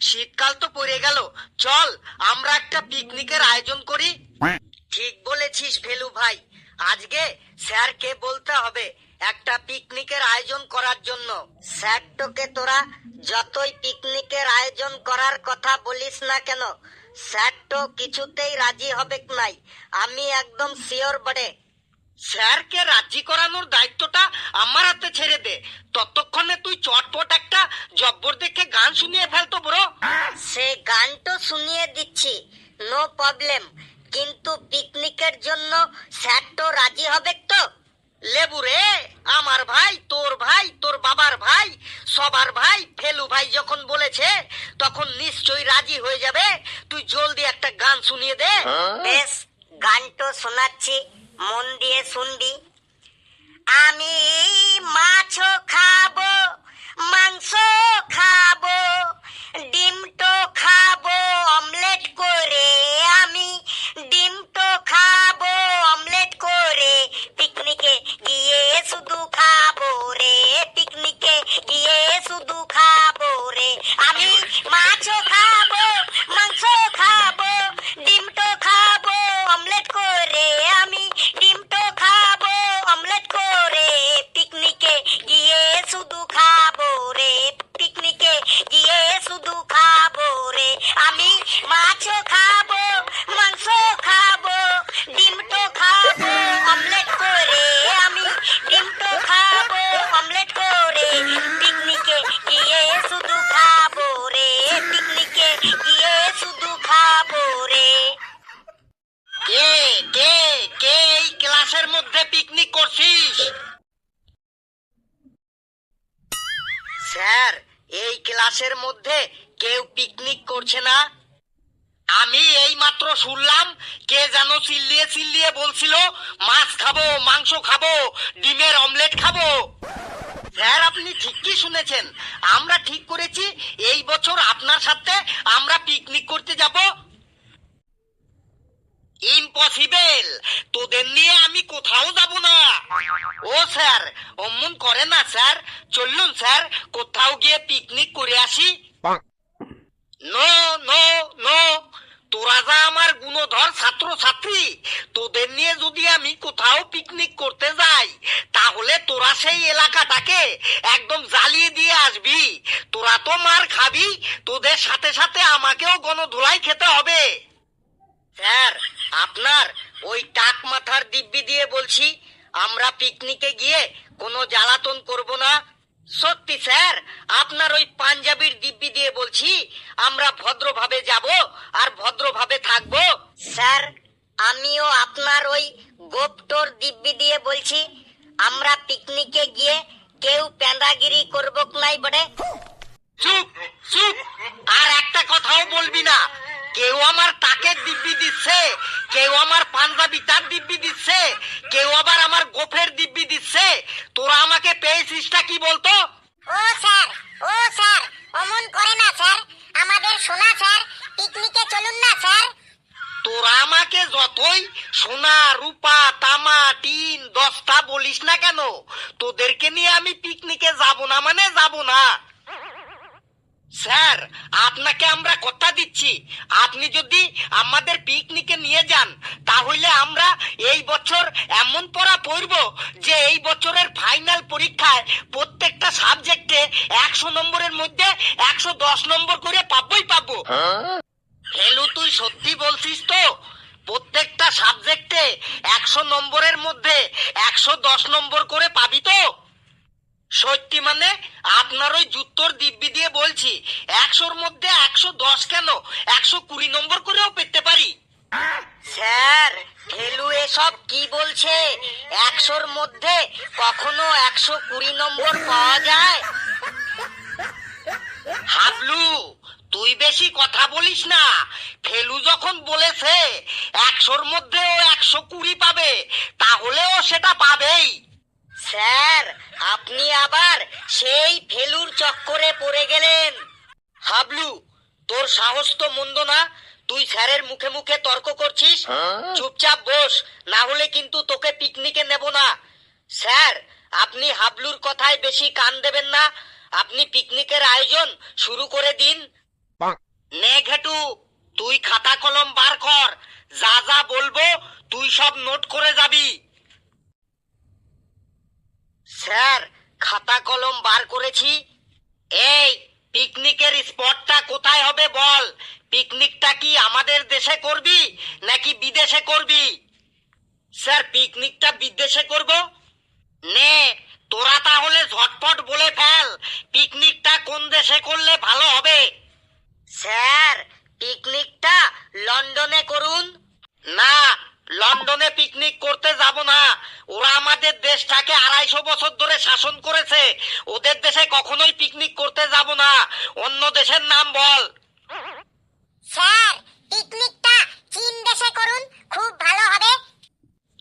শীতকাল তো পড়ে গেল। চল, আমরা একটা পিকনিকের আয়োজন করি। ঠিক বলেছিস ফেলু ভাই। আজকে স্যারকে বলতে হবে একটা পিকনিকের আয়োজন করার জন্য। স্যার তোকে তোরা যতই পিকনিকের আয়োজন করার কথা বলিস না কেন স্যার তো কিছুতেই রাজি হবে নাই। আমি একদম শিওর বড়ে স্যারকে রাজি করানোর দায়িত্বটা আমার হাতে ছেড়ে দে। ততক্ষণে তুই চটপট একটা জব্বর দেখে গান শুনিয়ে ফেলতো ব্রো সে গান তো শুনিয়ে দিচ্ছি নো প্রবলেম কিন্তু পিকনিকের জন্য স্যার তো রাজি হবে তো? লেবু রে আমার ভাই তোর ভাই তোর বাবার ভাই সবার ভাই ফেলু ভাই যখন বলেছে তখন নিশ্চয়ই রাজি হয়ে যাবে। তুই জলদি একটা গান শুনিয়ে দে। বেশ গান তো শোনাচ্ছি মন দিয়ে শুনবি। আমি মাছও খাব মাংস খাব ডিম করছে না? আমি এই মাত্র শুনলাম কে যেন চিল্লিয়ে চিল্লিয়ে বলছিল, মাছ খাব, মাংস খাব, ডিমের অমলেট খাব। স্যার, আপনি ঠিকই শুনেছেন। আমরা ঠিক করেছি, এই বছর আপনার সাথে আমরা পিকনিক করতে যাব। ইম্পসিবল তোদের নিয়ে আমি কোথাও যাব না। ও স্যার, অমন করে না স্যার। চলুন স্যার, কোথাও গিয়ে পিকনিক করে আসি। No no no. তোরা যা আমার গুণধর ছাত্র ছাত্রী তোদের নিয়ে যদি আমি কোথাও পিকনিক করতে যাই, তাহলে তোরা সেই এলাকাটাকে একদম জ্বালিয়ে দিয়ে আসবি। তোরা তো মার খাবি, তোদের সাথে সাথে আমাকেও গণধোলাই খেতে হবে। স্যার, আপনার ওই টাক মাথার দিব্যি দিয়ে বলছি, আমরা পিকনিকে গিয়ে কোনো জ্বালাতন করব না। সত্যি স্যার। আপনার ওই পাঞ্জাবির দিব্যি দিয়ে বলছি আমরা ভদ্রভাবে যাব আর ভদ্রভাবে থাকব। স্যার আমিও আপনার ওই গোপটোর দিব্যি দিয়ে বলছি আমরা পিকনিকে গিয়ে কেউ প্যান্দাগিরি করব নাই বটে। চুপ চুপ। আর একটা কথাও বলবি না। কেউ আমার তাকের দিব্যি দিচ্ছে কেউ আমার পাঞ্জাবি তার দিব্যি দিচ্ছে কেউ আবার আমার গোফের দিব্যি দিচ্ছে। তোরা আমাকে পেয়েছিসটা কি বলতো? ও স্যার ও স্যার অমন করে না স্যার আমাদের শোনা স্যার পিকনিকে চলুন না স্যার। তোরা আমাকে যতই সোনা রূপা তামা টিন দশটা বলিস না কেন তোদেরকে নিয়ে আমি পিকনিকে যাব না মানে যাব না। স্যার, আপনাকে আমরা কথা দিচ্ছি। আপনি যদি আমাদের পিকনিকে নিয়ে যান, তাহলে আমরা এই বছর এমন পড়া পড়ব যে এই বছরের ফাইনাল পরীক্ষায় প্রত্যেকটা সাবজেক্টে একশো নম্বরের মধ্যে একশো দশ নম্বর করে পাবই পাবো। হেলু তুই সত্যি বলছিস তো? প্রত্যেকটা সাবজেক্টে একশো নম্বরের মধ্যে একশো দশ নম্বর করে পাবি তো? সত্যি মানে? আপনার ওই জুতোর দিব্যি দিয়ে বলছি একশোর মধ্যে একশো দশ কেন? একশো কুড়ি নম্বর করেও পেতে পারি। স্যার ফেলু এসব কি বলছে? একশোর মধ্যে কখনো একশো কুড়ি নম্বর পাওয়া যায়? হাবলু তুই বেশি কথা বলিস না। ফেলু যখন বলেছে একশোর মধ্যে ও একশো কুড়ি পাবে তাহলে ও সেটা পাবেই। স্যার আপনি আবার সেই ফেলুর চক্করে পড়ে গেলেন। হাবলু তোর সাহস তো মন্দ না। তুই স্যারের মুখে মুখে তর্ক করছিস। চুপচাপ বস না হলে কিন্তু তোকে পিকনিকে নেব না। স্যার আপনি হাবলুর কথায় বেশি কান দেবেন না। আপনি পিকনিকের আয়োজন শুরু করে দিন। নে ঘেটু তুই খাতা কলম বার কর। যা যা বলব তুই সব নোট করে যাবি। স্যার, খাতা কলম বার করেছি। এই, পিকনিকের স্পটটা কোথায় হবে বল? পিকনিকটা কি আমাদের দেশে করবি নাকি বিদেশে করবি? স্যার, পিকনিকটা বিদেশে করব? নে, তোরা তাহলে ঝটপট বলে ফেল, পিকনিকটা কোন দেশে করলে ভালো হবে? স্যার, পিকনিকটা লন্ডনে করুন। না লন্ডনে পিকনিক করতে যাব না। ওরা আমাদের দেশটাকে আড়াইশো বছর ধরে শাসন করেছে। ওদের দেশে কখনোই পিকনিক করতে যাব না। অন্য দেশের নাম বল। স্যার পিকনিকটা চীন দেশে করুন খুব ভালো হবে।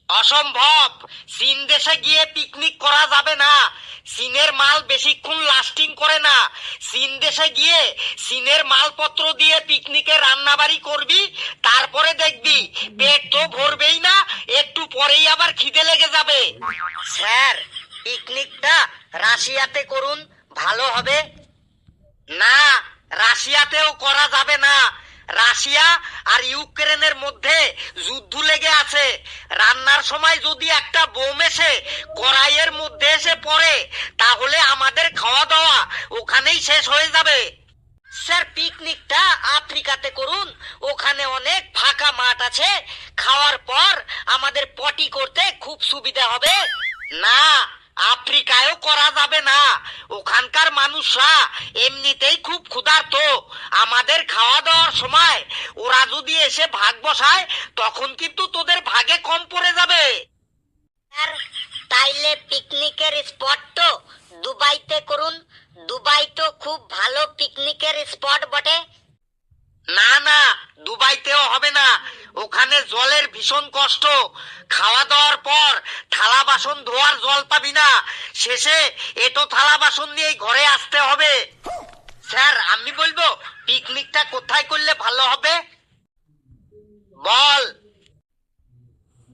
অসম্ভব! চীন দেশে গিয়ে পিকনিক করা যাবে না। চীনের মাল বেশিক্ষণ লাস্টিং করে না। চীন দেশে গিয়ে চীনের মালপত্র দিয়ে পিকনিকে রান্নাবাড়ি করবি, তারপরে দেখবি পেট তো ভরবেই না, একটু পরেই আবার খিদে লেগে যাবে। স্যার, পিকনিকটা রাশিয়াতে করুন, ভালো হবে। না, রাশিয়াতেও করা যাবে না। রাশিয়া আর ইউক্রেনের মধ্যে যুদ্ধ লেগে আছে। রান্নার সময় যদি একটা বোম এসে কড়াইয়ের মধ্যে এসে পড়ে, তাহলে আমাদের খাওয়া দাওয়া ওখানেই শেষ হয়ে যাবে। স্যার, পিকনিকটা আফ্রিকাতে করুন। ওখানে অনেক ফাঁকা মাঠ আছে। খাওয়ার পর আমাদের পটি করতে খুব সুবিধা হবে। না, আফ্রিকায়ও করা যাবে না। ওখানকার মানুষরা এমনিতেই খুব ক্ষুধার্ত। আমাদের খাওয়া দাওয়ার সময় ওরা যদি এসে ভাগ বসায়, তখন কিন্তু তোদের ভাগে কম পড়ে যাবে। তাইলে পিকনিকের স্পট তো দুবাইতে করুন। দুবাই তো খুব ভালো পিকনিকের স্পট বটে। না না দুবাইতেও হবে না। ওখানে জলের ভীষণ কষ্ট। খাওয়া দাওয়ার পর থালা বাসন ধোয়ার জল পাবি না। শেষে এতো থালা বাসন নিয়েই ঘরে আসতে হবে। স্যার, আমি বলব পিকনিকটা কোথায় করলে ভালো হবে? বল।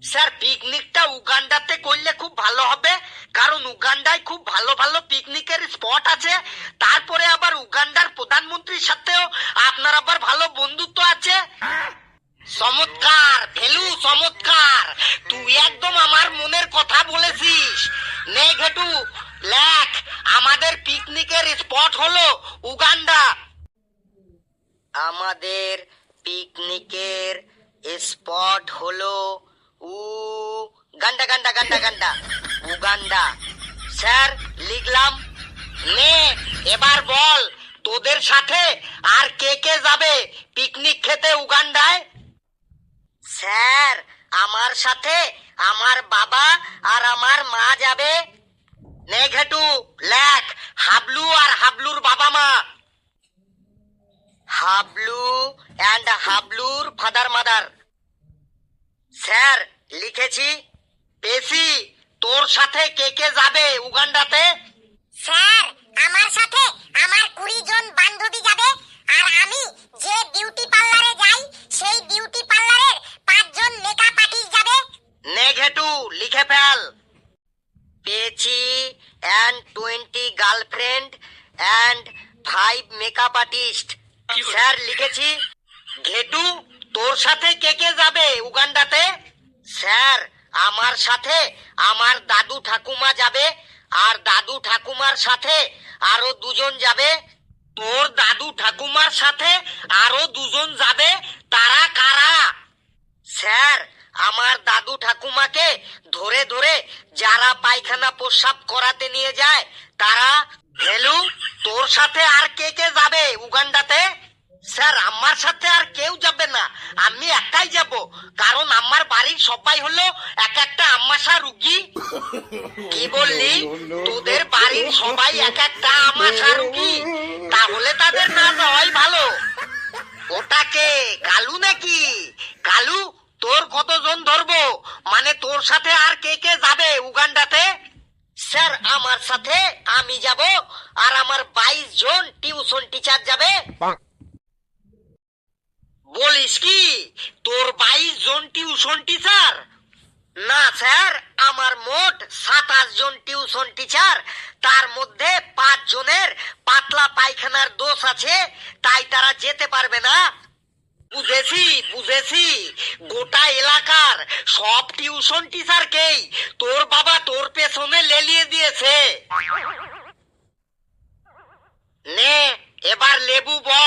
স্যার পিকনিকটা উগান্ডাতে করলে খুব ভালো হবে। কারণ উগান্ডায় খুব ভালো ভালো পিকনিকের স্পট আছে। তারপরে আবার উগান্ডার প্রধানমন্ত্রীর সাথেও আপনার আবার ভালো বন্ধুত্ব আছে। চমৎকার, ভেলু, চমৎকার। তুই একদম আমার মনের কথা বলেছিস। নে ঘেটু, লেখ, আমাদের পিকনিকের স্পট হলো উগান্ডা। আমাদের পিকনিকের স্পট হলো উ গান্ডা গান্ডা গান্ডা গান্ডা উগান্ডা স্যার লিখলাম। নে, এবার বল, তোদের সাথে আর কে কে যাবে পিকনিক খেতে উগান্ডায়? স্যার আমার সাথে আমার বাবা আর আমার মা যাবে। নে, ঘেটু, লেখ, হাবলু আর হাবলুর বাবা মা। হাবলু অ্যান্ড হাবলুর ফাদার মাদার স্যার লিখেছি। পেশি তোর সাথে কে কে যাবে উগান্ডাতে? স্যার আমার সাথে আমার কুড়ি জন বান্ধবী যাবে আর আমি যে বিউটি পার্লারে যাই সেই বিউটি পার্লারের পাঁচজন মেকআপ আর্টিস্ট যাবে। নে ঘেটু লিখে ফেল। পেয়েছি and twenty girlfriend and five makeup artist sir লিখেছি। ঘেটু তোর সাথে কে কে যাবে উগান্ডাতে? স্যার আমার সাথে আমার দাদু ঠাকুমা যাবে, আর দাদু ঠাকুমার সাথে আরও দুজন যাবে। তোর দাদু ঠাকুমার সাথে আরও দুজন যাবে, তারা কারা? স্যার, আমার দাদু ঠাকুমাকে ধরে ধরে যারা পায়খানা প্রস্রাব করাতে নিয়ে যায়, তারা ভেলু তোর সাথে আর কে কে যাবে উগান্ডাতে? স্যার, আমার সাথে আর কেউ যাবে না। আমি একাই যাব। কারণ আমার বাড়ির সবাই হলো এক একটা আমাশা রুগী। কি বললি? তোদের বাড়ির সবাই এক একটা আমাশা রুগী। তাহলে তাদের না যাওয়াই ভালো। ওটাকে কালু নাকি? কালু, তোর কতজন ধরবো? মানে তোর সাথে আর কে কে যাবে উগান্ডাতে? স্যার, আমার সাথে আমি যাব। আর আমার বাইশ জন টিউশন টিচার যাবে। বলিস কি? তোর বাইশ জন টিউশন টিচার? না, স্যার, আমার মোট সাতাশ জন টিউশন টিচার। তার মধ্যে পাঁচ জনের পাতলা পায়খানার দোষ আছে, তাই তারা যেতে পারবে না। বুঝেছি বুঝেছি। গোটা এলাকার সব টিউশন টিচারকেই তোর বাবা তোর পেছনে লেলিয়ে দিয়েছে। নে, এবার লেবু বল।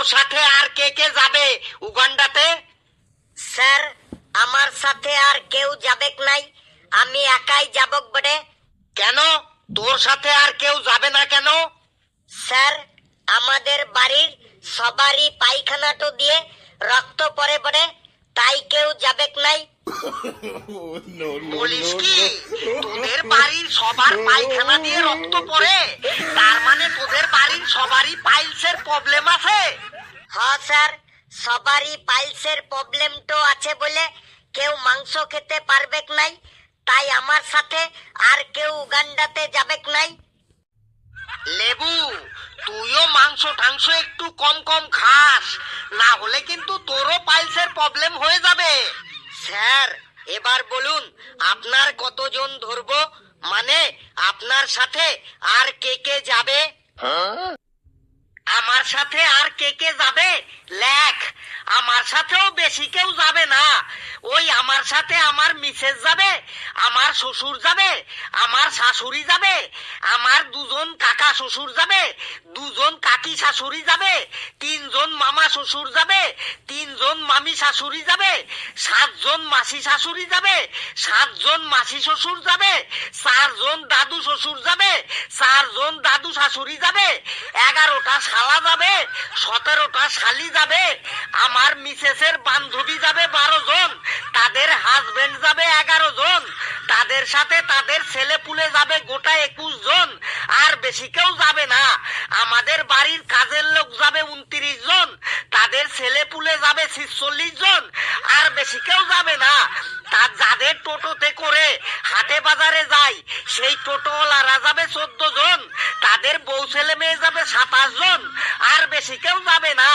তোর সাথে আর কে কে যাবে উগান্ডাতে? স্যার আমার সাথে আর কেউ যাবেক নাই। আমি একাই যাবক বটে। কেন? তোর সাথে আর কেউ যাবে না কেন? স্যার আমাদের বাড়ির সবারই পায়খানাটো দিয়ে রক্ত পড়ে পড়ে তাই কেউ যাবেক নাই। বলিস কি? বাড়ির সবার পায়খানা দিয়ে রক্ত পড়ে। তার মানে তোদের বাড়ির সবারই পাইলসের প্রবলেম আছে। হ্যাঁ স্যার। সবারই পাইলসের প্রবলেম তো আছে বলে কেউ মাংস খেতে পারবেক নাই তাই আমার সাথে আর কেউ উগান্ডাতে যাবেক নাই। লেবু তুইও মাংস টাংস একটু কম কম খাস না হলে কিন্তু তোরও পাইলসের প্রবলেম হয়ে যাবে। স্যার এবার বলুন আপনার কতজন ধরবো? মানে আপনার সাথে আর কে কে যাবে? আমার সাথে আর কে কে যাবে? লেখ। আমার সাথেও বেশি কেউ যাবে না। ওই আমার সাথে আমার মিসেস যাবে, আমার শ্বশুর যাবে, আমার শাশুড়ি যাবে, আমার দুজন কাকা শ্বশুর যাবে, দুজন কাকি শাশুড়ি যাবে, তিনজন মামা শ্বশুর যাবে, তিনজন মামি শাশুড়ি যাবে, সাতজন মাসি শাশুড়ি যাবে, সাতজন মাসি শ্বশুর যাবে, চারজন দাদু শ্বশুর যাবে, চারজন দাদু শাশুড়ি যাবে, এগারোটা শালা যাবে, সতেরোটা শালি যাবে, আমার মিসেসের বান্ধবী যাবে বারো জন, তাদের হাজবেন্ড যাবে এগারো জন, তাদের সাথে তাদের ছেলে পুলে যাবে গোটা একুশ জন, আর বেশি কেউ যাবে না। আমাদের বাড়ির কাজের লোক যাবে উনত্রিশ জন, তাদের ছেলে পুলে যাবে ছিচল্লিশ জন, আর বেশি কেউ যাবে না। তা যাদের টোটোতে করে হাটে বাজারে যায়, সেই টোটোওয়ালারা যাবে চোদ্দ জন তাদের বউ ছেলে মেয়ে যাবে সাতাশ জন, আর বেশি কেউ যাবে না।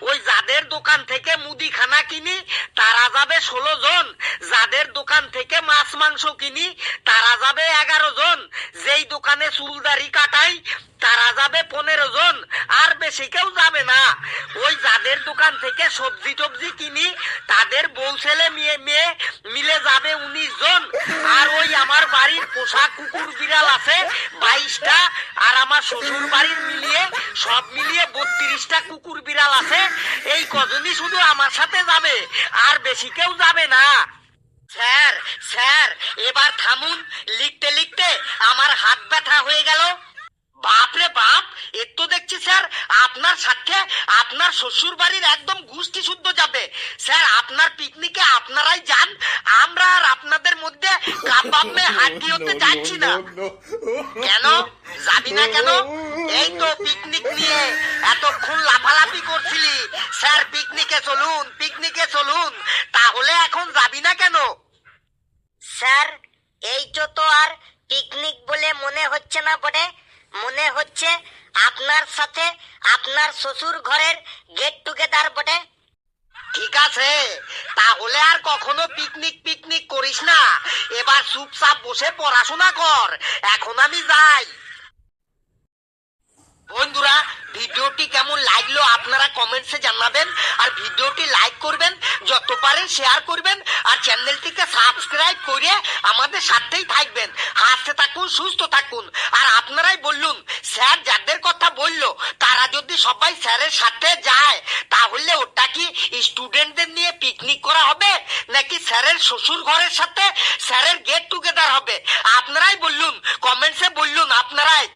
ওই যাদের দোকান থেকে মুদিখানা কিনি, তারা যাবে ষোলো জন। যাদের দোকান থেকে মাছ মাংস কিনি, তারা যাবে এগারো জন। যেই দোকানে চুলদারি কাটাই তারা যাবে পনেরো জন, আর বেশি কেউ যাবে না। ওই যাদের দোকান থেকে সবজি টবজি কিনি, তাদের বউ ছেলে, মেয়ে মেয়ে মিলে যাবে উনিশ জন। আর ওই আমার বাড়ির পোষা কুকুর বিড়াল আছে বাইশটা, আর আমার শ্বশুর বাড়ির মিলিয়ে, সব মিলিয়ে বত্রিশটা কুকুর বিড়াল আছে। এই কজনই শুধু আমার সাথে যাবে, আর বেশি কেউ যাবে না। স্যার স্যার, এবার থামুন। লিখতে লিখতে আমার হাত ব্যথা হয়ে গেল। বাপরে বাপ এর তো দেখছি স্যার আপনার সাথে আপনার শ্বশুর বাড়ির একদম গুষ্টি শুদ্ধ যাবে। স্যার আপনার পিকনিকে আপনারাই যান আমরা আর আপনাদের মধ্যে কাবাবে হাড্ডি হতে যাচ্ছি না। কেন? যাবি না কেন? এই তো পিকনিক নিয়ে এতক্ষণ লাফালাফি করছিলি। স্যার পিকনিকে চলুন পিকনিকে চলুন। তাহলে এখন যাবি না কেন? স্যার এইটা তো আর পিকনিক বলে মনে হচ্ছে না বটে। মনে হচ্ছে আপনার সাথে আপনার শ্বশুর ঘরের গেট টুগেদার বটে। ঠিক আছে, তাহলে আর কখনো পিকনিক পিকনিক করিস না। এবার চুপচাপ বসে পড়াশোনা কর, এখন আমি যাই। বন্ধুরা, ভিডিওটি কেমন লাগল আপনারা কমেন্টসে জানাবেন, আর ভিডিওটি লাইক করবেন যত পারেন শেয়ার করবেন আর চ্যানেলটিকে সাবস্ক্রাইব করে আমাদের সাথেই থাকবেন। হাসতে থাকুন, সুস্থ থাকুন। আর আপনারাই বললুন স্যার যাদের কথা বলল, তারা যদি সবাই স্যারের সাথে যায়, তাহলে ওটা কি স্টুডেন্টদের নিয়ে পিকনিক করা হবে? নাকি স্যারের শ্বশুর ঘরের সাথে স্যারের গেট টুগেদার হবে? আপনারাই বললুন কমেন্টসে বললুন আপনারাই।